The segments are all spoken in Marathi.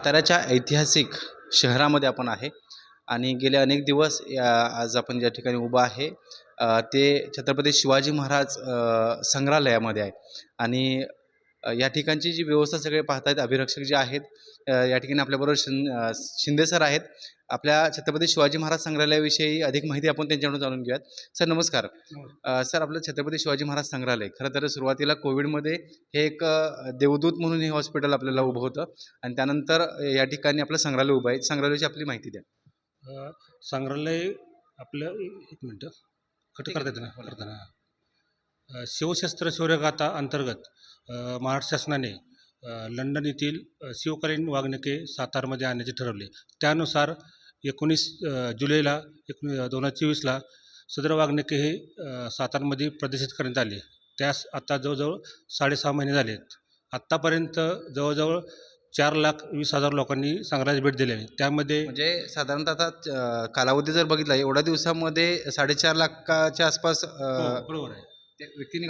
साताऱ्याच्या ऐतिहासिक शहरामध्ये आपण आहे. आणि गेले अनेक दिवस या आज आपण ज्या ठिकाणी उभं आहे ते छत्रपती शिवाजी महाराज संग्रहालयामध्ये आहे. आणि या ठिकाणची जी व्यवस्था सगळे पाहतायत अभिरक्षक जे आहेत या ठिकाणी आपल्याबरोबर शिं शिंदे सर आहेत. आपल्या छत्रपती शिवाजी महाराज संग्रहालयाविषयी अधिक माहिती आपण त्यांच्याकडून जाणून घेऊयात. सर नमस्कार. सर आपलं छत्रपती शिवाजी महाराज संग्रहालय खरं तर सुरुवातीला कोविडमध्ये हे एक देवदूत म्हणून हे हॉस्पिटल आपल्याला उभं होतं आणि त्यानंतर या ठिकाणी आपलं संग्रहालय उभं आहे. संग्रहालयाची आपली माहिती द्या. संग्रहालय आपलं एक मिनटं. कट करता येतं ना? करताना शिवशस्त्र शौर्यगाथा अंतर्गत महाराष्ट्र शासनाने लंडन येथील शिवकालीन वाघनके सातारमध्ये आणण्याचे ठरवले. त्यानुसार एकोणीस जुलैला एकोणी दोन हजार चोवीसला सदर वाघनके हे सातारमध्ये प्रदर्शित करण्यात आले. त्यास आता जवळजवळ साडेसहा महिने झाले आहेत आत्तापर्यंत जवळजवळ चार लाख वीस हजार लोकांनी संग्रहालयास भेट दिली आहे त्यामध्ये म्हणजे साधारणतः आता कालावधी जर बघितला एवढ्या दिवसामध्ये साडेचार लाखाच्या आसपास हो, बरोबर आहे. त्या व्यक्तीने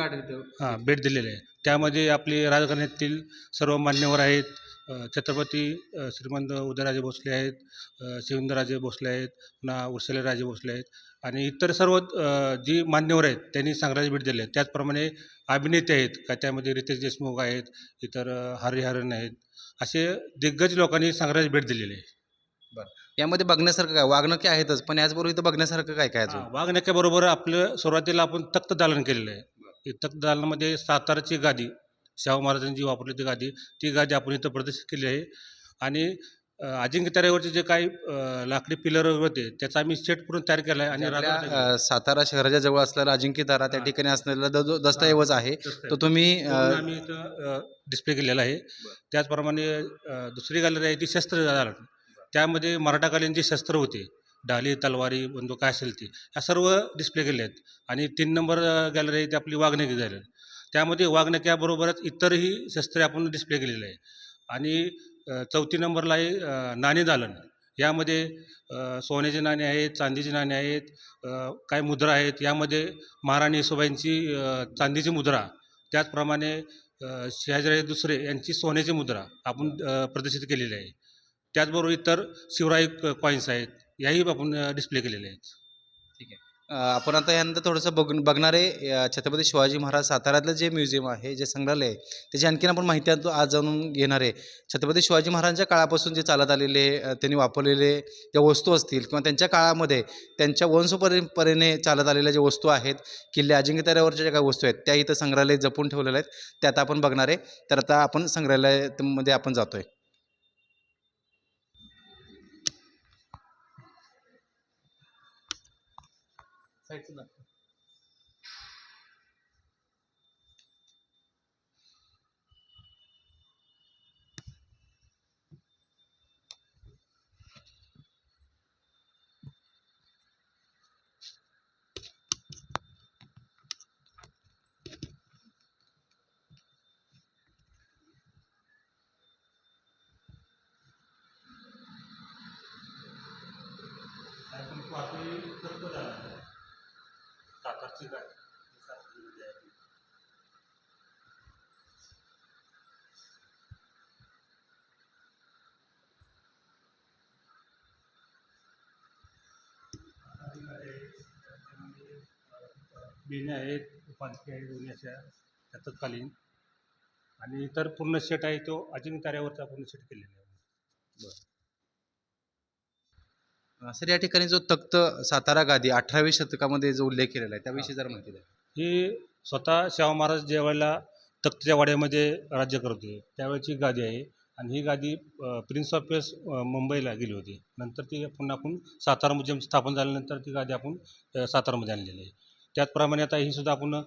हां भेट दिलेली आहे. त्यामध्ये आपले राजकारणातील सर्व मान्यवर आहेत. अ, छत्रपती अ, श्रीमंत उदयराजे भोसले आहेत. अ, शिवेंद्रराजे भोसले आहेत. पुन्हा उर्सलेराजे भोसले आहेत. आणि इतर सर्व अ, जी मान्यवर आहेत त्यांनी संग्रहाची भेट दिली आहे त्याचप्रमाणे अभिनेते आहेत का त्यामध्ये रितेश देशमुख आहेत इतर अ, हरिहरन आहेत. असे दिग्गज लोकांनी संग्रहाची भेट दिलेली आहे. यामध्ये बघण्यासारखं काय? वागणं काय आहेतच पण याचबरोबर इथं बघण्यासारखं काय काय अजून? हां, वाघनक्याबरोबर आपलं सुरुवातीला आपण तक्त दालन केलेलं आहे. हे तक्त दालनामध्ये साताराची गादी शाहू महाराजांनी जी वापरली ती गादी ती गादी आपण इथं प्रदर्शित केली आहे. आणि अ, अजिंक्य ताऱ्यावरचे जे काही अ, लाकडी पिलर होते त्याचा आम्ही सेट पूर्ण तयार केला आहे आणि अ, सातारा शहराच्या जवळ असलेला अजिंक्य तारा त्या. ठिकाणी असलेला द- जो दस्तऐवज आहे. तो तुम्ही अ, पूर्ण आम्ही इथं डिस्प्ले केलेला आहे. त्याचप्रमाणे अ, दुसरी गॅलरी आहे ती शस्त्र दालन त्यामध्ये मराठाकालीन जे शस्त्र होते. डाली तलवारी बंदूक काय असेल ती. ह्या सर्व डिस्प्ले केले आहेत. आणि तीन नंबर गॅलरी आहे ती आपली वाघनकी गॅलरी त्यामध्ये वाघनक्याबरोबरच इतरही शस्त्रे आपण डिस्प्ले केलेली आहे आणि चौथी नंबरला आहे नाणी दालन. यामध्ये सोन्याचे नाणे आहेत चांदीची नाणे आहेत काही मुद्रा आहेत यामध्ये महाराणी येसुबाईंची चांदीची मुद्रा त्याचप्रमाणे अ, शहाजीराजे दुसरे यांची सोन्याची मुद्रा आपण प्रदर्शित केलेली आहे. त्याचबरोबर इतर शिवराई कॉईन्स आहेत. याही आपण डिस्प्ले केलेले आहेत. ठीक आहे. आपण आता यानंतर थोडंसं बघ बघणारे छत्रपती शिवाजी महाराज साताऱ्यातलं जे म्युझियम आहे जे संग्रहालय आहे त्याची आणखीन आपण माहिती आज जाणून घेणार आहे. छत्रपती शिवाजी महाराजांच्या काळापासून जे चालत आलेले त्यांनी वापरलेले ज्या वस्तू असतील किंवा त्यांच्या काळामध्ये त्यांच्या वंशपरंपरेने चालत आलेल्या ज्या वस्तू आहेत किल्ले अजिंक्यताऱ्यावरच्या ज्या काही वस्तू आहेत त्या इथं संग्रहालय जपून ठेवलेल्या आहेत. त्या आता आपण बघणार आहे. तर आता आपण संग्रहालयामध्ये आपण जातो आहे farklı. सातारची बेण्या आहेत उपांत्य आहे दोन्ही अशा त्या तत्कालीन. आणि इतर पूर्ण सेट आहे तो अजिंक्य ताऱ्यावरचा पूर्ण सेट केलेला आहे. बरं. सर या ठिकाणी जो तख्त सातारा गादी अठराव्या शतकामध्ये जो उल्लेख केलेला आहे त्याविषयी जर माहिती द्या. ही स्वतः शाहू महाराज ज्या वेळेला तख्तच्या वाड्यामध्ये राज्य करत होते. त्यावेळेची गादी आहे आणि ही गादी प्रिन्स ऑफ पेस मुंबईला गेली होती. नंतर ती पुन्हा आपण सातारा म्युझियम स्थापन झाल्यानंतर ती गादी आपण सातारामध्ये आणलेली आहे. त्याचप्रमाणे आता ही सुद्धा आपण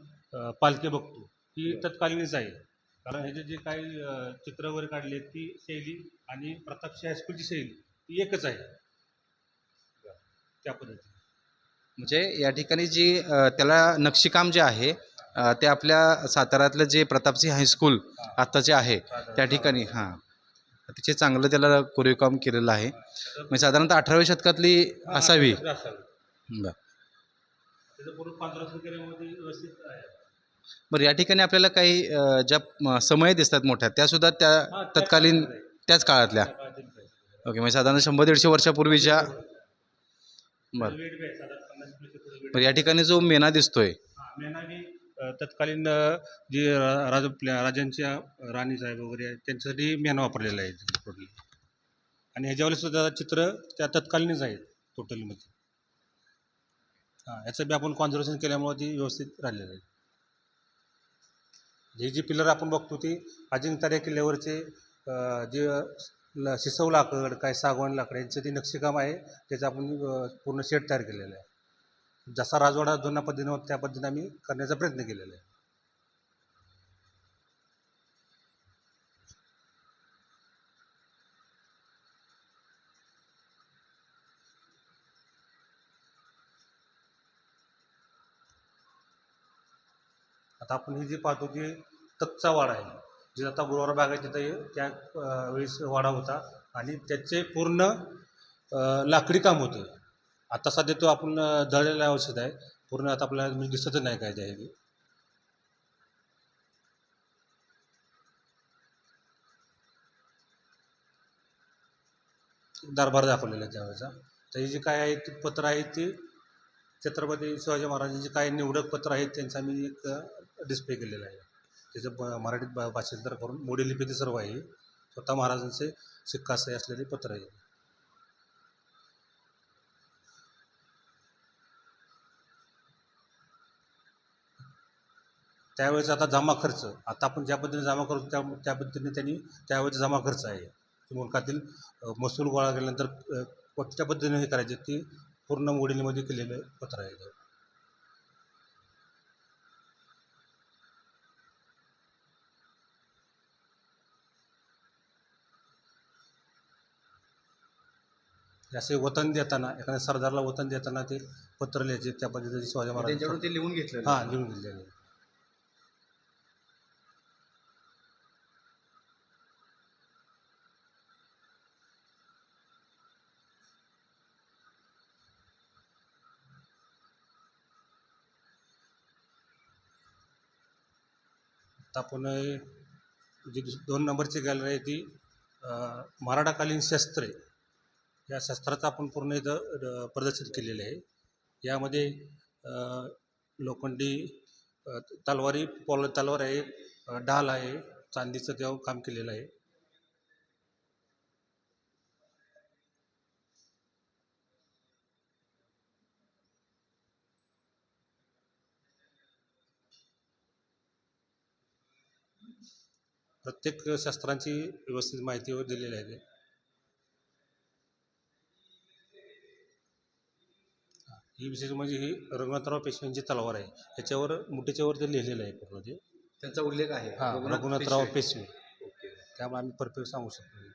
पालखी बघतो. ही तत्कालीनच आहे. कारण ह्याचे जे काही चित्र वगैरे काढले ती शैली आणि प्रतापशी हायस्कूलची शैली ती एकच आहे. त्या पद्धतीने? म्हणजे या ठिकाणी जी त्याला नक्षीकाम जे आहे ते आपल्या साताऱ्यातलं जे प्रतापसिंह हायस्कूल आत्ताचे आहे त्या ठिकाणी हां. तिचे चांगलं त्याला कोरीवकाम केलेलं आहे. म्हणजे साधारणतः अठराव्या शतकातली असावी. बरं. बरं या ठिकाणी आपल्याला काही ज्या समय दिसतात मोठ्या त्यासुद्धा त्या त्या तत्कालीन. त्याच काळातल्या. ओके म्हणजे साधारण शंभर दीडशे वर्षापूर्वीच्या बरं. वेट बी आहे, साधारण पन्नास किलोचे पुढे वेट बरं या ठिकाणी जो मेना दिसतोय. हा, बी अ, तत्कालीन अ, जे रा- राज आपल्या राजांच्या राणी साहेब वगैरे आहेत त्यांच्यासाठी मेना वापरलेला आहे टोटली आणि ह्याच्यावर सुद्धा चित्र त्या तत्कालीनच आहेत टोटलीमध्ये हां याचं बी आपण कॉन्झर्वेशन केल्यामुळे ती व्यवस्थित राहिलेलं आहे. हे जे पिलर आपण बघतो ते अजिंक्य किल्ल्यावरचे अ, जे ल- शिसव लाकड काय सागवान लाकड यांचं ते नक्षीकाम आहे. त्याचं आपण पूर्ण शेड तयार केलेलं आहे. जसा राजवाडा जुन्या पद्धतीनं होता त्या पद्धतीने आम्ही करण्याचा प्रयत्न केलेला आहे. आता आपण ही जी पाहतो की तकचा वाडा आहे. जे आता गुरुवार भाग आहे तिथं त्या वेळेस वाडा होता. आणि त्याचे पूर्ण लाकडी काम होतं. आता सध्या तो आपण जळलेला औषध आहे. पूर्ण आता आपल्याला म्हणजे दिसतच नाही काय ते. आहे दरबार दाखवलेला आहे त्यावेळेचा. तर हे जे काय आहे ते पत्र आहे ते छत्रपती शिवाजी महाराजांचे काय निवडक पत्र आहेत त्यांचा मी एक डिस्प्ले केलेला आहे. त्याचं ब मराठीत भा भाषांतर करून मोडी लिपी ते सर्व आहे. स्वतः महाराजांचे शिक्कासही असलेले पत्र आहे. त्यावेळेस आता जमा खर्च आता आपण ज्या पद्धतीने जमा करतो त्या त्या पद्धतीने त्यांनी त्यावेळेस जमा खर्च आहे. मुलकातील महसूल गोळा केल्यानंतर कोणत्या पद्धतीने हे करायचे ते पूर्ण मोडीलीमध्ये केलेलं पत्र आहे. असे वतन देताना एखाद्या सरदारला वतन देताना ते पत्र लिहायचे त्या पद्धतीने शिवाजी महाराज त्यांच्याकडून ते लिहून घेतलं हां लिहून आहे आता आपण जी दुस- दोन नंबरची गॅलरी आहे ती अं, मराठाकालीन शस्त्रे. या शस्त्राचं आपण पूर्ण इथं प्रदर्शित केलेलं आहे. यामध्ये लोखंडी तलवारी पॉल तलवार आहे डाल ढाल आहे चांदीचं तेव्हा काम केलेलं आहे. प्रत्येक शस्त्रांची व्यवस्थित माहिती दिलेली आहे. ही विशेष म्हणजे ही रघुनाथराव पेशव्यांची तलवार आहे. याच्यावर मुठीच्यावर ते लिहिलेलं आहे पूर्ण ते. त्यांचा उल्लेख आहे. हां रघुनाथ रघुनाथराव पेशवे. पेशवे. ओके. त्यामुळे आम्ही परफेक्ट सांगू शकतो.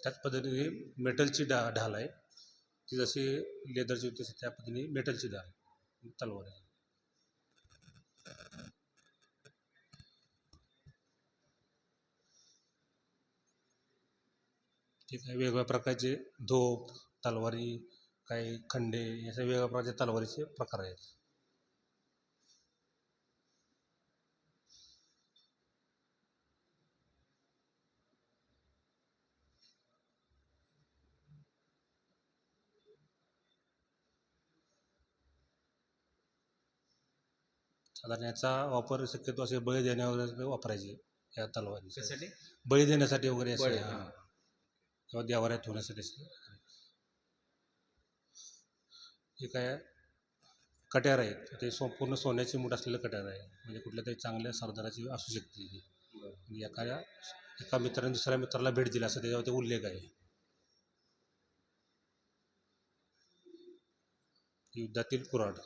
त्याच पद्धतीने मेटलची डा ढाल आहे. ती जशी लेदरची होती तशी त्या पद्धतीने मेटलची ढाल तलवार आहे. ठीक आहे. वेगवेगळ्या प्रकारचे धोप तलवारी काही खंडे असे वेगवेगळ्या प्रकारचे तलवारीचे प्रकार आहेत. साधारण याचा वापर शक्यतो असे बळी देण्यावर वापरायचे या कशासाठी? बळी देण्यासाठी वगैरे असे. किंवा देवाऱ्यात होण्यासाठी असे. हे काय? कट्यार आहेत. ते सो पूर्ण सोन्याची मूठ असलेलं कट्यार आहे. म्हणजे कुठल्या तरी चांगल्या सरदाराची असू शकते ती एखाद्या एका मित्राने दुसऱ्या मित्राला भेट दिली असं त्याच्यावर ते उल्लेख आहे. युद्धातील कुऱ्हाड.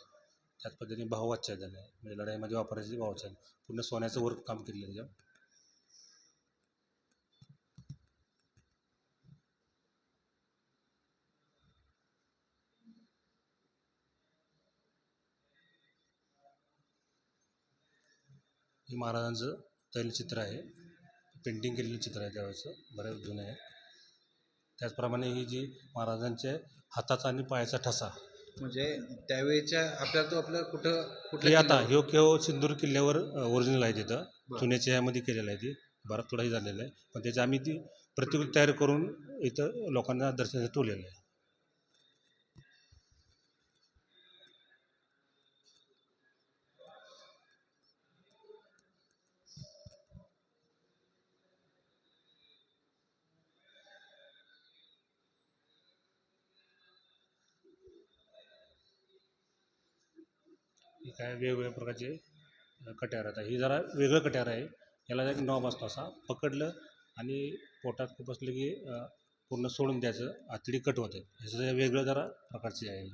त्याच पद्धतीने भाववाच्यन आहे म्हणजे लढाईमध्ये वापरायचे वाचायचं पूर्ण सोन्याचं वर्क काम केलेलं आहे हे महाराजांचं तैलचित्र आहे. पेंटिंग केलेलं चित्र आहे त्यावेळेचं. बऱ्याच जुनं आहे. त्याचप्रमाणे ही जी महाराजांच्या हाताचा आणि पायाचा ठसा म्हणजे त्यावेळेच्या आपल्याला तो आपलं कुठं हे कुठल्या आता? ह्यो केव सिंदूर किल्ल्यावर ओरिजिनल आहे तिथं बरं. चुन्याच्या ह्यामध्ये केलेलं आहे ते बराच थोडाही झालेलं आहे पण त्याची आम्ही ती प्रतिकृती तयार करून इथं लोकांना दर्शनासाठी ठेवलेलं आहे काय वेगवेगळ्या प्रकारचे कट्यार आता ही जरा वेगळं कट्यार आहे. याला एक नॉब असतो असा. पकडलं आणि पोटात खूप असलं की पूर्ण सोडून द्यायचं. आतडी कट होतं. ह्याचं वेगळं जरा प्रकारचे आहे.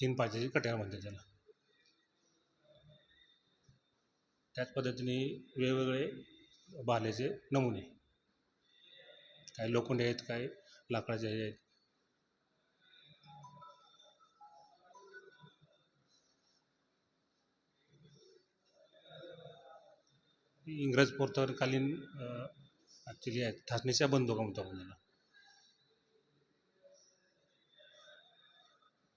तीन पाचची कट्यार म्हणतात त्याला. त्याच पद्धतीने वेगवेगळे भाल्याचे नमुने. काही लोखंडी आहेत काही लाकडाचे हे आहेत. इंग्रज पोर्तुगीजकालीन ॲक्च्युली आहेत. ठासणीच्या बंदुका म्हणतो आपण त्याला.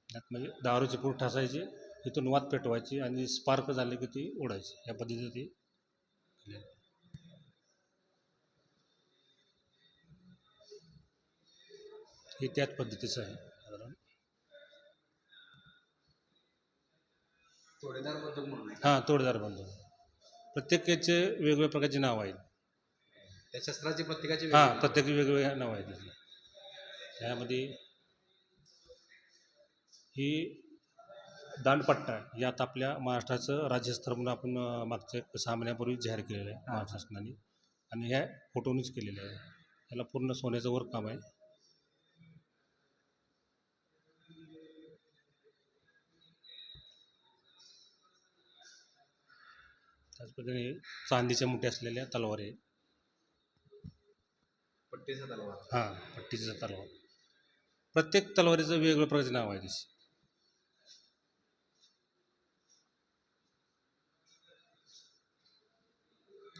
त्यात म्हणजे दारूची पूर ठासायची तिथून वात पेटवायची आणि स्पार्क झाले की ती उडायची. या पद्धतीने ती. हे त्याच पद्धतीचं आहे. साधारण. तोडेदार बंदूक म्हणून. हां तोडदार बंदूक. प्रत्येक याचे वेगवेगळ्या प्रकारची नाव आहेत. त्या शस्त्राची प्रत्येकाची हां प्रत्येक वेगवेगळ्या नाव आहेत त्याची. त्यामध्ये ही दांडपट्टा यात आपल्या महाराष्ट्राचं राज्यस्तर म्हणून आपण मागच्या सहा महिन्यापूर्वी जाहीर केलेलं आहे महाराष्ट्र शासनाने. आणि ह्या फोटोनीच केलेलं आहे. याला पूर्ण सोन्याचं वर काम आहे. त्याच पद्धतीने चांदीच्या मुठ्या असलेल्या तलवारी आहे. पट्टीचा तलवार. हां पट्टीचं तलवार. प्रत्येक तलवारीचं वेगवेगळ्या प्रकारचं नाव आहे त्याची.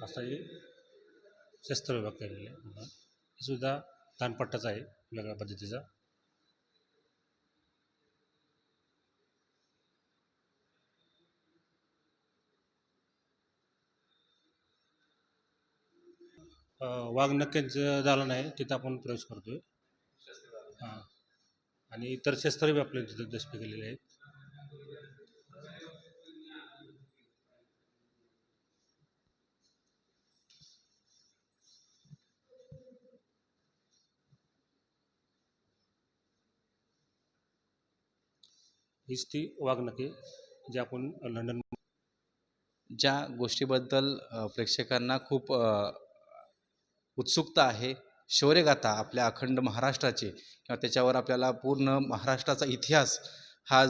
असा हे शस्त्र विभाग केलेला आहे. हे सुद्धा तानपट्टाचा आहे वेगळ्या पद्धतीचा. अं, वाघनक्क्यांचं दालन नाही. तिथं आपण प्रवेश करतो आहे हां. आणि इतर शस्त्र बी आपल्या तिथं दष्ट केलेले आहेत. हीच ती वाघनखे जे आपण लंडन ज्या गोष्टीबद्दल प्रेक्षकांना खूप उत्सुकता आहे शौर्यगाथा आपल्या अखंड महाराष्ट्राची किंवा त्याच्यावर आपल्याला पूर्ण महाराष्ट्राचा इतिहास हा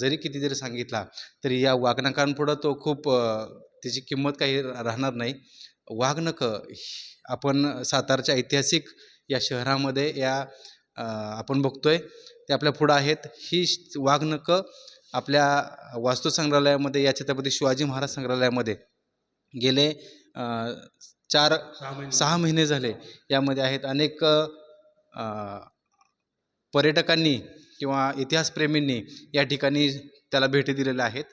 जरी किती जरी सांगितला तरी या वाघनकांपुढं तो खूप त्याची किंमत काही राहणार नाही. वागणकं ही- आपण सातारच्या ऐतिहासिक या शहरामध्ये या आपण बघतोय ते आपल्या पुढं आहेत. ही श- वाघनकं आपल्या वास्तुसंग्रहालयामध्ये या छत्रपती शिवाजी महाराज संग्रहालयामध्ये गेले चार सहा महिने. झाले. यामध्ये आहेत अनेक पर्यटकांनी किंवा इतिहासप्रेमींनी या ठिकाणी त्याला भेटी दिलेल्या आहेत.